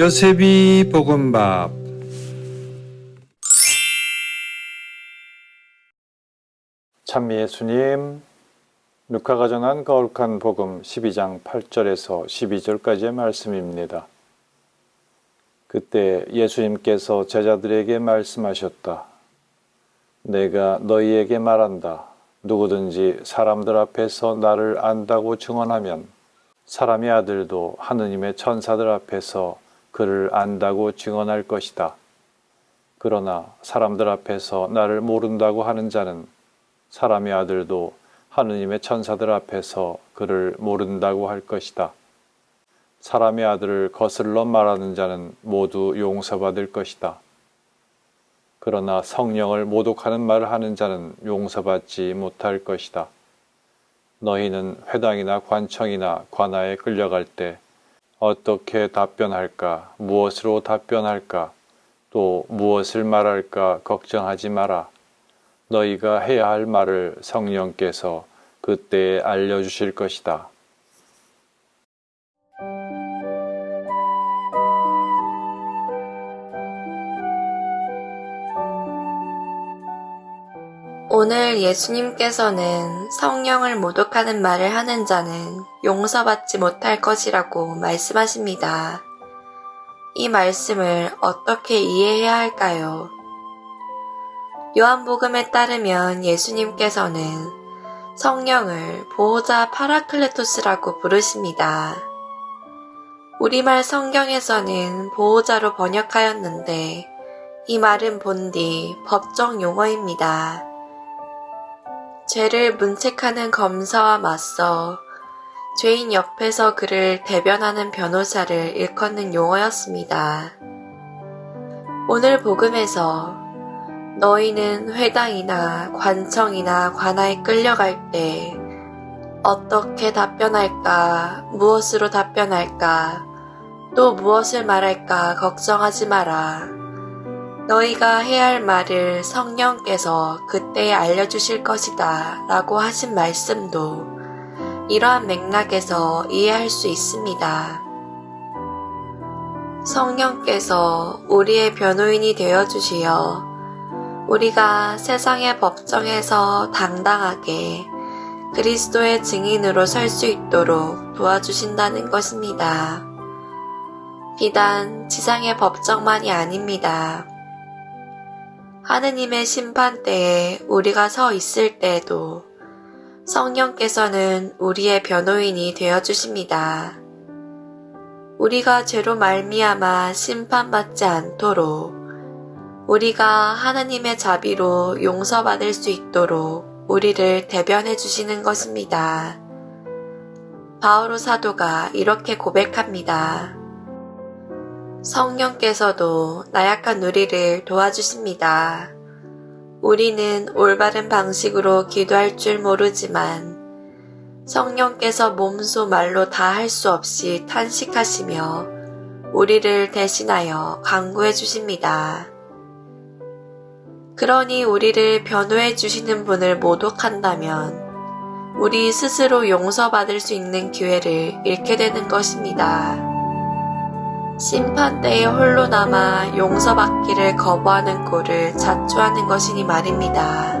요셉이 볶음밥 참 예수님 누가가 전한 거룩한 복음 12장 8절에서 12절까지의 말씀입니다. 그때 예수님께서 제자들에게 말씀하셨다. 내가 너희에게 말한다. 누구든지 사람들 앞에서 나를 안다고 증언하면 사람의 아들도 하느님의 천사들 앞에서 그를 안다고 증언할 것이다. 그러나 사람들 앞에서 나를 모른다고 하는 자는 사람의 아들도 하느님의 천사들 앞에서 그를 모른다고 할 것이다. 사람의 아들을 거슬러 말하는 자는 모두 용서받을 것이다. 그러나 성령을 모독하는 말을 하는 자는 용서받지 못할 것이다. 너희는 회당이나 관청이나 관아에 끌려갈 때 어떻게 답변할까, 무엇으로 답변할까, 또 무엇을 말할까 걱정하지 마라. 너희가 해야 할 말을 성령께서 그때에 알려주실 것이다. 오늘 예수님께서는 성령을 모독하는 말을 하는 자는 용서받지 못할 것이라고 말씀하십니다. 이 말씀을 어떻게 이해해야 할까요? 요한복음에 따르면 예수님께서는 성령을 보호자 파라클레토스라고 부르십니다. 우리말 성경에서는 보호자로 번역하였는데 이 말은 본디 법정 용어입니다. 죄를 문책하는 검사와 맞서 죄인 옆에서 그를 대변하는 변호사를 일컫는 용어였습니다. 오늘 복음에서 너희는 회당이나 관청이나 관아에 끌려갈 때 어떻게 답변할까, 무엇으로 답변할까, 또 무엇을 말할까 걱정하지 마라. 너희가 해야 할 말을 성령께서 그때에 알려주실 것이다 라고 하신 말씀도 이러한 맥락에서 이해할 수 있습니다. 성령께서 우리의 변호인이 되어 주시어 우리가 세상의 법정에서 당당하게 그리스도의 증인으로 설 수 있도록 도와주신다는 것입니다. 비단 지상의 법정만이 아닙니다. 하느님의 심판 때에 우리가 서 있을 때에도 성령께서는 우리의 변호인이 되어 주십니다. 우리가 죄로 말미암아 심판받지 않도록 우리가 하느님의 자비로 용서받을 수 있도록 우리를 대변해 주시는 것입니다. 바오로 사도가 이렇게 고백합니다. 성령께서도 나약한 우리를 도와주십니다. 우리는 올바른 방식으로 기도할 줄 모르지만 성령께서 몸소 말로 다 할 수 없이 탄식하시며 우리를 대신하여 강구해 주십니다. 그러니 우리를 변호해 주시는 분을 모독한다면 우리 스스로 용서받을 수 있는 기회를 잃게 되는 것입니다. 심판 때에 홀로 남아 용서받기를 거부하는 꼴을 자초하는 것이니 말입니다.